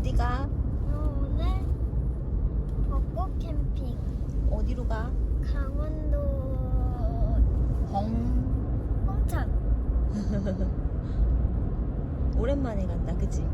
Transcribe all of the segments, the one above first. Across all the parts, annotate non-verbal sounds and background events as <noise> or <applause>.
어디 가? 어, 오늘 벚꽃 캠핑 어디로 가? 강원도 벙. 홍천 <laughs> 오랜만에 간다, 그치?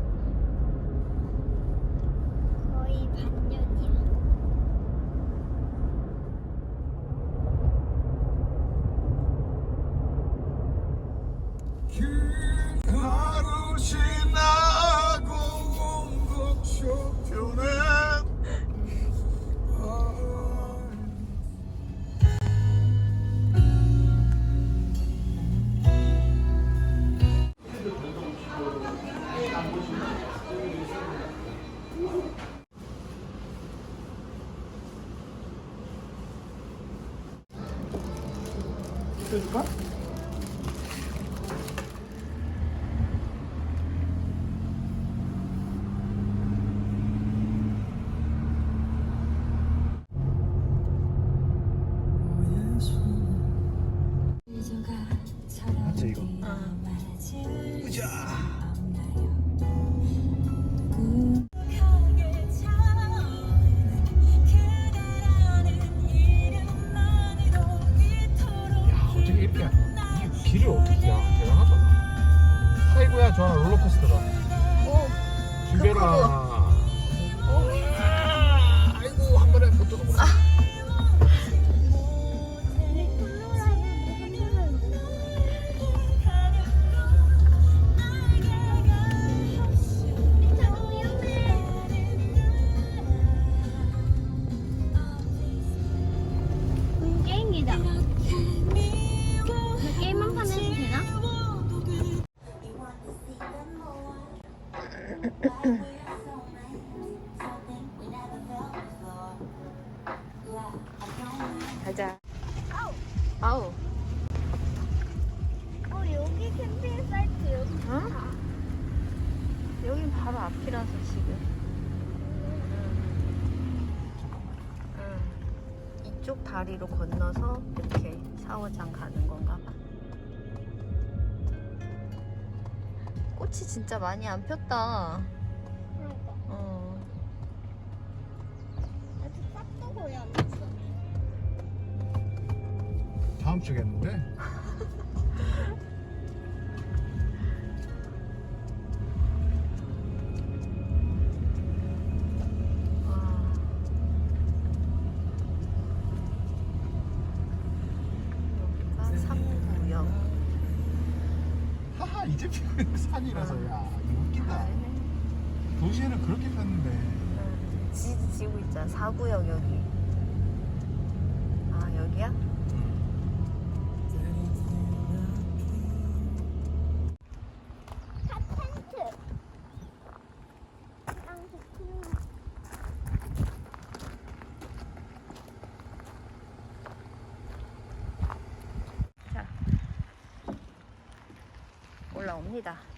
그러니까? 진짜 많이 안 폈다. 그러니까. 어. 아직 싹도 거의 안 됐어. 다음 주겠는데? <laughs> 사구역 여기 아 여기야? 올라옵니다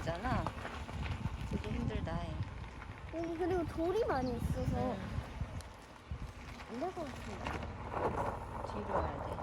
되잖아. 되게 힘들다. 해. 그리고 돌이 많이 있어서 안 될 것 같은데. 뒤로 와야 돼.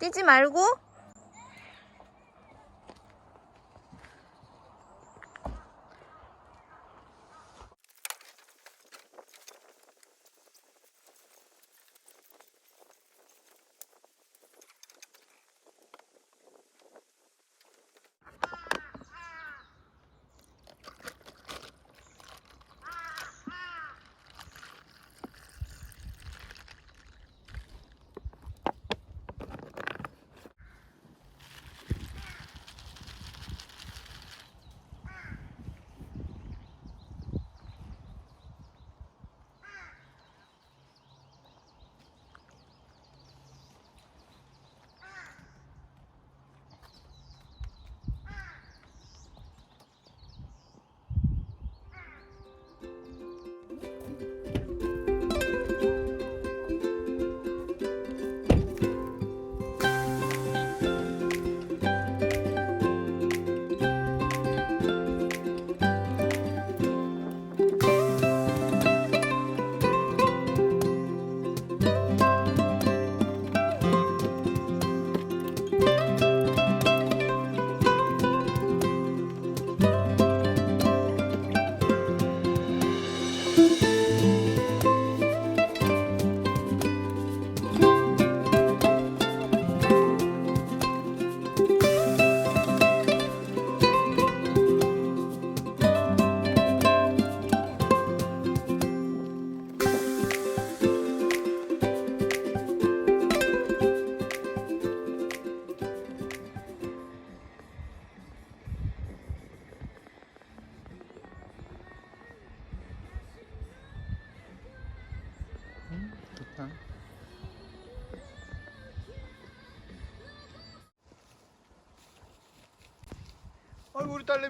뛰지 말고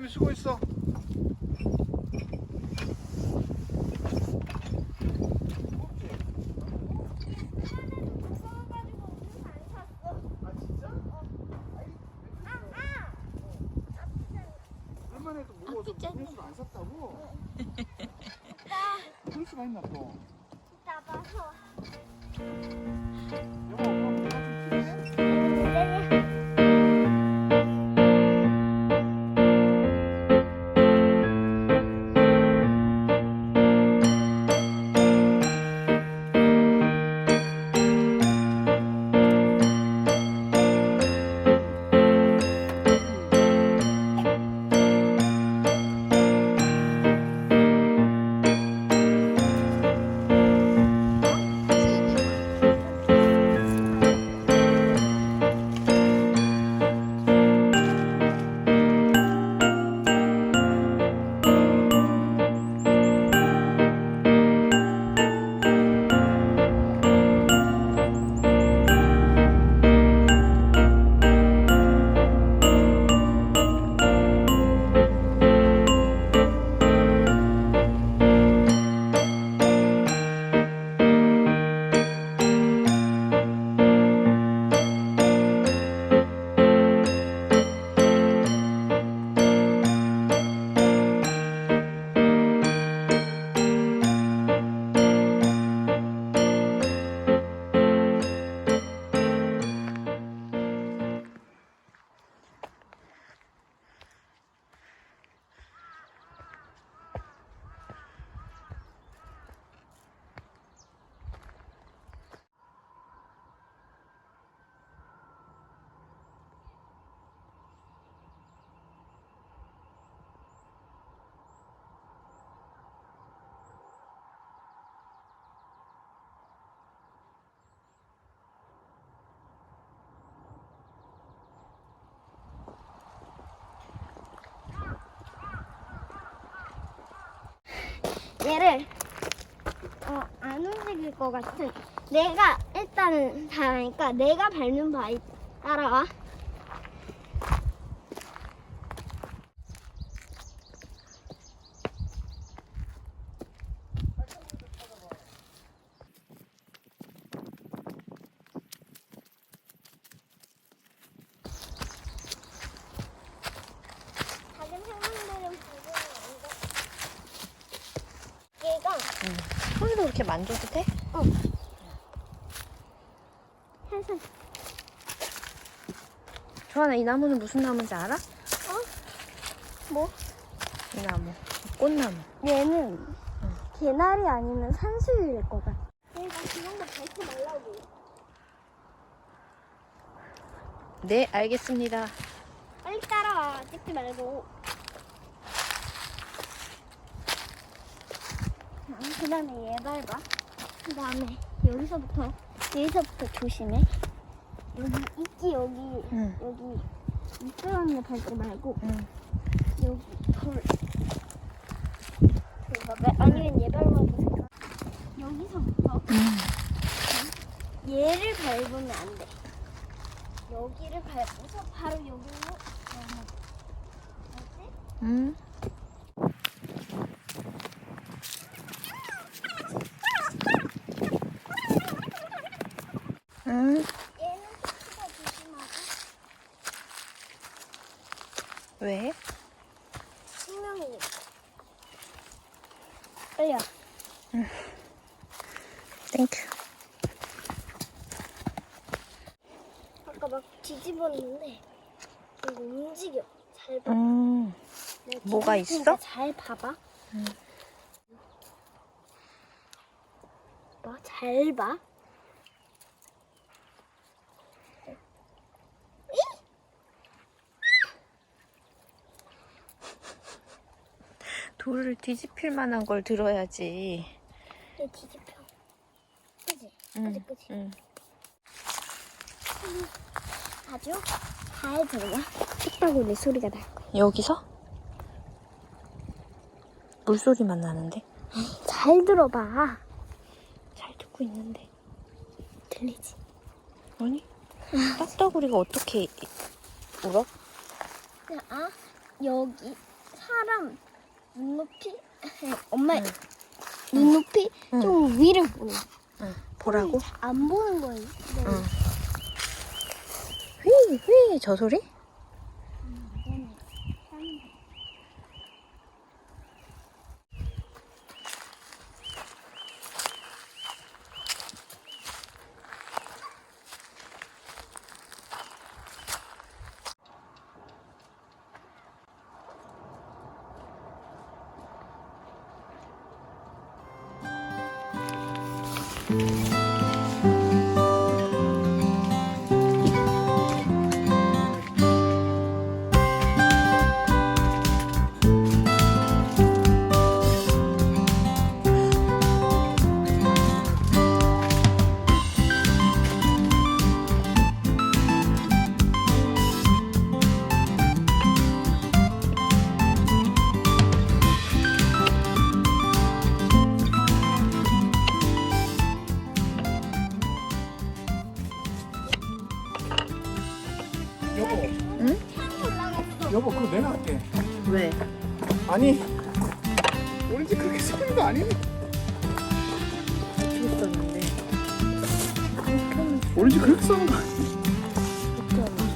딸내미 수고했어. 아안 샀다고? <laughs> 플러스가 있나 또? 나봐서. 안 움직일 것 같은 내가 일단은 잘하니까 내가 밟는 바위 따라와 작은 생명들은 보고는 안 돼. 얘가 손으로 이렇게 만져도 돼? 해서 조하 나 나무는 무슨 나무인지 알아? 뭐? 이 나무 꽃나무 얘는 개나리 아니면 산수유일 것 같아. 얘가 그런 거 밟지 말라고. 네 알겠습니다 빨리 따라와. 찍지 말고. 그 다음에 얘 밟아. 그 다음에 여기서부터, 여기서부터 조심해. 여기 있지, 여기. 응. 여기 미끄러운 데 밟지 말고. 응. 여기 돌. 이거 밟- 아니면 얘 밟아도 돼. 여기서부터 얘를 밟으면 안 돼. 여기를 밟고서 바로 여기로 넘어. 알지? 응. 응. 얘는 특히나 조심하고 왜? 생명이니까. 빨리 와. 땡큐 아까 막 뒤집었는데 이거 움직여. 잘 봐. 음. 내가 뭐가 뒤집으니까 있어? 잘 봐봐. 응. 뭐? 잘 봐. 돌을 뒤집힐 만한 걸 들어야지 얘 뒤집혀. 그지? 응. 그지 그지. 응. 아주 잘 들려. 뚝딱거리 소리가 날 거야. 여기서? 물소리만 나는데? 잘 들어봐. 잘 듣고 있는데 들리지? 아니 딱따구리가 어떻게 울어? 아 여기 사람 눈높이 <laughs> 엄마 눈높이 좀 위를 보는 응. 보라고? 안 보는 거예요. 네. 응. 휘, 휘, 저 소리? 여보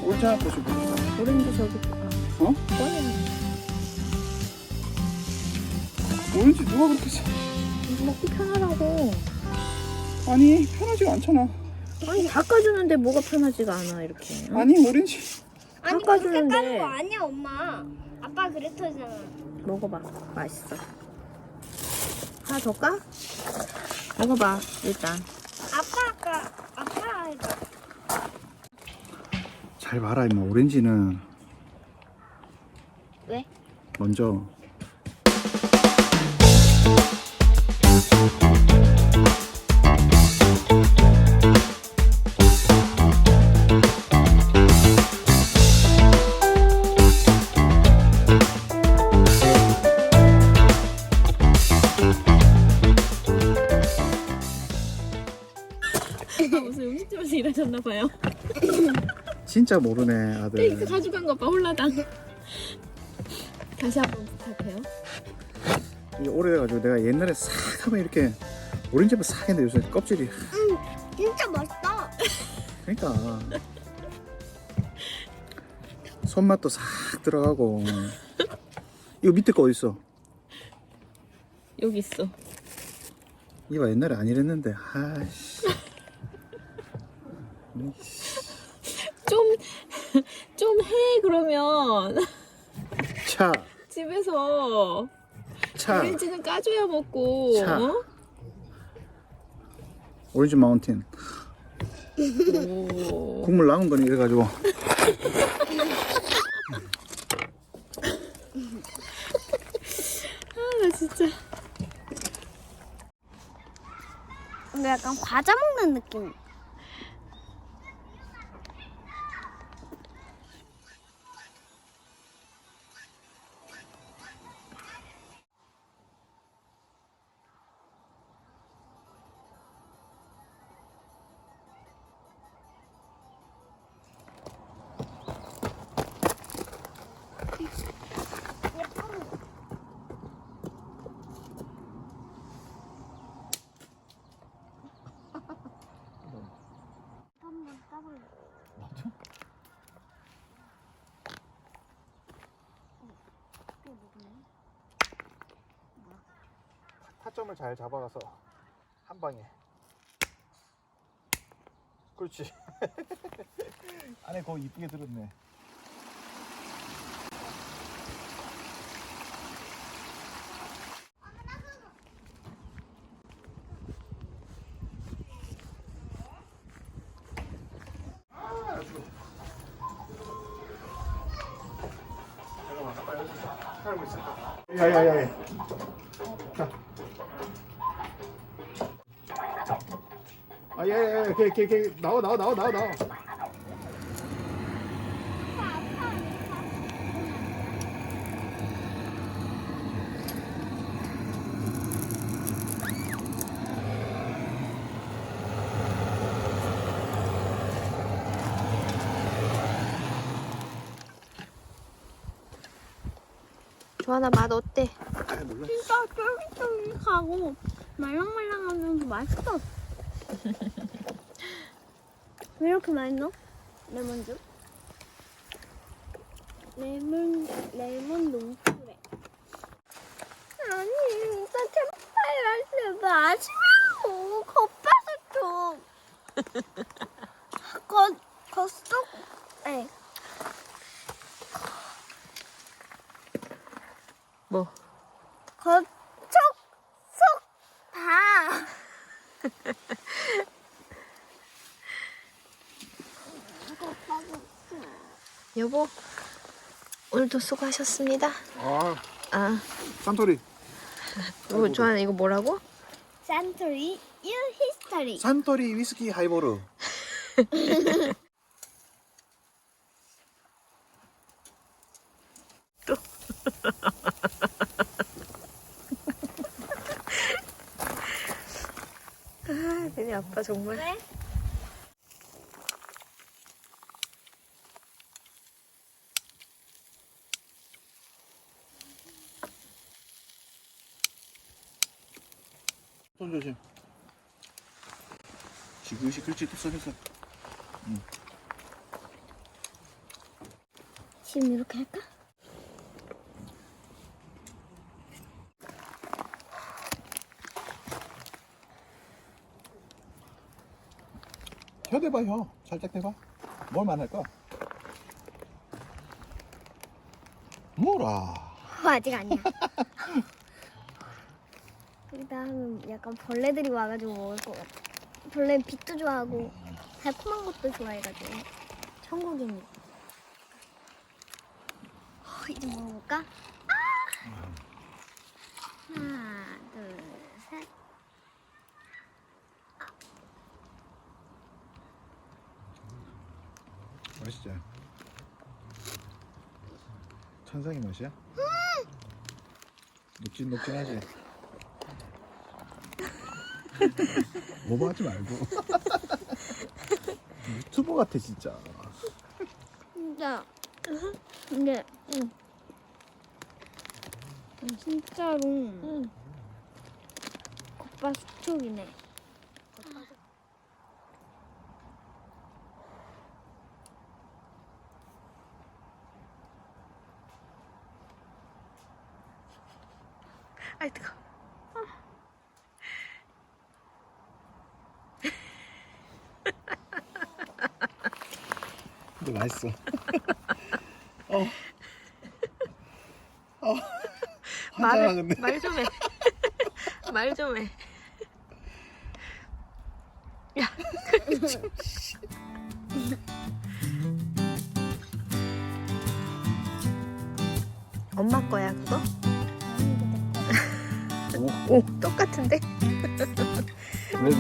오렌지 하나 보시고 오렌지 저기, 아, 어? 꺼내. 오렌지 누가 그렇게 써? 먹기 편하라고. 아니 편하지가 않잖아 아니, 닦아주는데 뭐가 편하지가 않아, 이렇게. 응? 아니 오렌지 아니 그렇게 깎아주는데. 까는 거 아니야 엄마. 아빠 그랬잖아. 먹어봐. 맛있어. 하나 더 까? 먹어봐, 일단. 아빠가 아빠가 잘 봐라 임마 오렌지는 왜? 먼저 아, <laughs> 무슨 음식점에서 일하셨나 봐요. 진짜 모르네 아들 가져간 거 봐, 홀라당. 다시 한번 부탁해요. 이게 오래돼가지고 내가 옛날에 싹 하면 이렇게 오렌지만 싹 했는데 요새 껍질이 진짜 맛있다. 그러니까 손맛도 싹 들어가고 이거 밑에 거 어딨어? 여기 있어. 이봐 옛날에 안 이랬는데 아씨 좀, <laughs> 좀 해, 그러면. 차! 집에서. 차! 오렌지는 까줘야 먹고. 자. 어? 오렌지 마운틴 오. 국물 남은 거니 이래가지고 <laughs> 아, 진짜. 근데 약간 과자 먹는 느낌. 타점을 잘 잡아가서 한 방에. 그렇지. <laughs> 안에 거 이쁘게 들었네 이렇게 이렇게 나와 나와 나와 나와 나와. 조하나 맛 어때? 아, 진짜 쫄깃쫄깃하고 말랑말랑하면서 맛있어. <laughs> 왜 이렇게 맛있노? 레몬즙? 레몬 레몬 농축래. 아니 진짜 템파이라스 마시멜로 겉바속 좀. <laughs> 겉 겉속 네. 뭐? 겉쪽 속다 <laughs> 여보 오늘도 수고하셨습니다. 아 아, 산토리 이거 조하나 이거 뭐라고? 산토리 유 히스토리 산토리 위스키 하이보르 <laughs> 아, 너네 아빠 정말. 왜? 조심. 시끌시끌지 또 썩였어 지금 이렇게 할까? 혀 대봐 혀 살짝 대봐. 뭘 만 할까? 뭐라? 어, 아직 아니야 <laughs> 여기다 하면 약간 벌레들이 와가지고 먹을 것 같아 벌레는 빛도 좋아하고 달콤한 것도 좋아해가지고 천국입니다 어, 이제 먹어볼까? 아! 하나 둘 셋 맛있지? 천상의 맛이야? 녹진녹진하지? <laughs> 오버하지 말고 <laughs> 유튜버 같아 진짜 진짜 근데 응. 진짜로 응. 겉바 수촉이네 맛있어 <laughs> 어. 어. <laughs> 말을 근데 말좀 해. <laughs> 말 좀 해. 야. 엄마 거야 그거? 오, 오 똑같은데? 그래도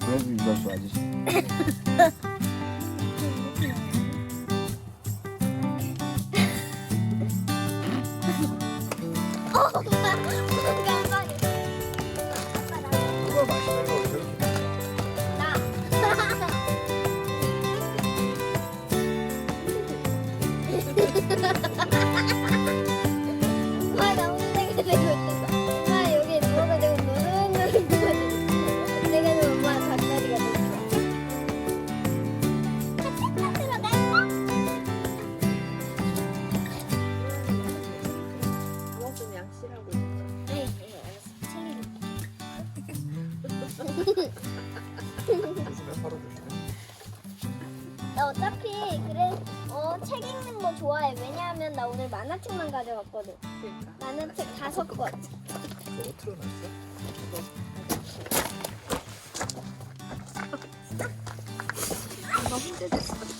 그래도 이걸 좋아하지 그 그러니까. 만화책 다섯 권. 그거 틀어놨어? 엄마 혼자 됐어.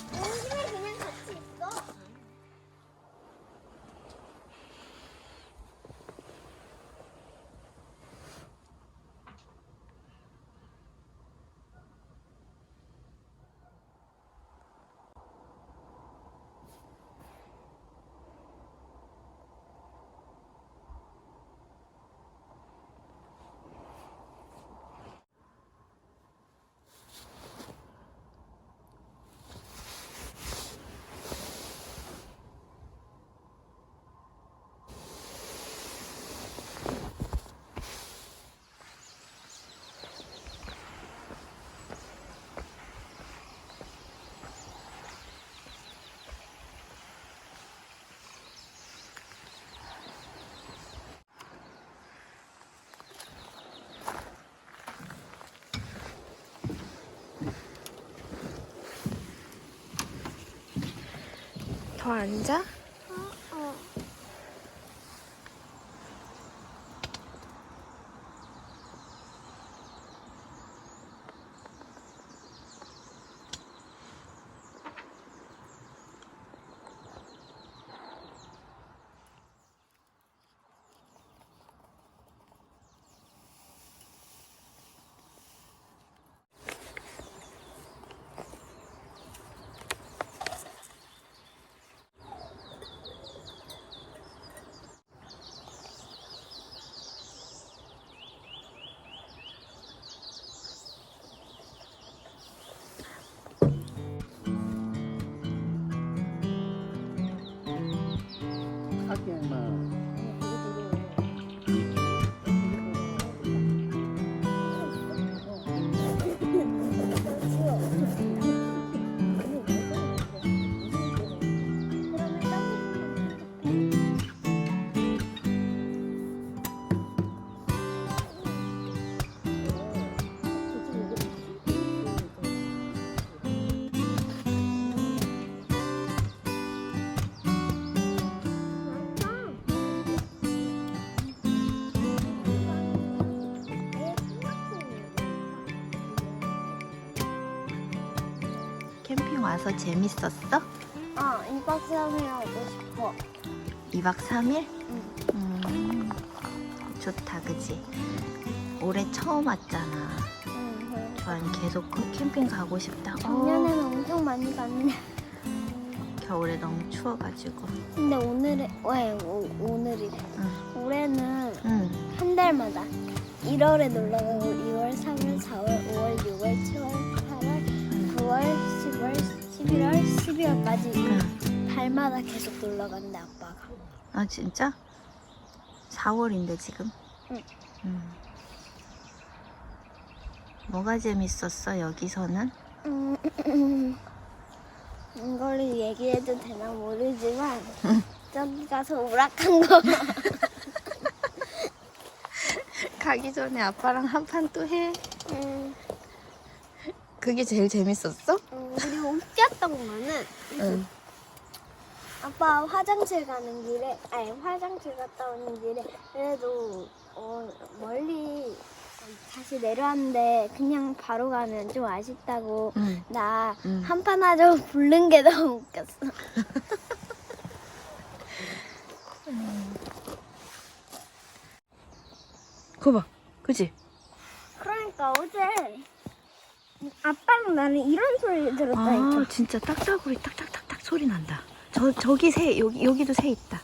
더 앉아? 캠핑 와서 재밌었어? 어, 이박 삼일 하고 싶어. 2박 3일? 응. 음, 좋다, 그지? 올해 처음 왔잖아. 응. 저는 계속 그 캠핑 가고 싶다. 어, 작년에는 엄청 많이 갔는데. 겨울에 너무 추워가지고. 근데 오늘에, 왜, 오, 오늘이래. 응. 올해는 응. 한 달마다 1월에 놀러 가고 2월, 3월, 4월, 5월, 6월, 11월, 12월까지 응. 달마다 계속 놀러 간대 아빠가. 아, 진짜? 4월인데, 지금? 응. 응. 뭐가 재밌었어, 여기서는? 음, 이거를 얘기해도 되나 모르지만 저기 가서 오락한 거. <laughs> 가기 전에 아빠랑 한 판 또 해. 음, 그게 제일 재밌었어? 음, 그리 고 웃겼던 거는 응. 아빠 화장실 가는 길에 아니 화장실 갔다 오는 길에 그래도 어, 멀리 다시 내려왔는데 그냥 바로 가면 좀 아쉽다고 응. 나 응. 한판 하자고 <laughs> 부른 게 너무 웃겼어. <laughs> 그거 봐. 그지? 그러니까 어제 아빠랑 나는 이런 소리를 들었다니까. 아, 진짜 딱따구리 딱딱딱딱 소리 난다. 저, 저기 새, 여기, 여기도 새 있다.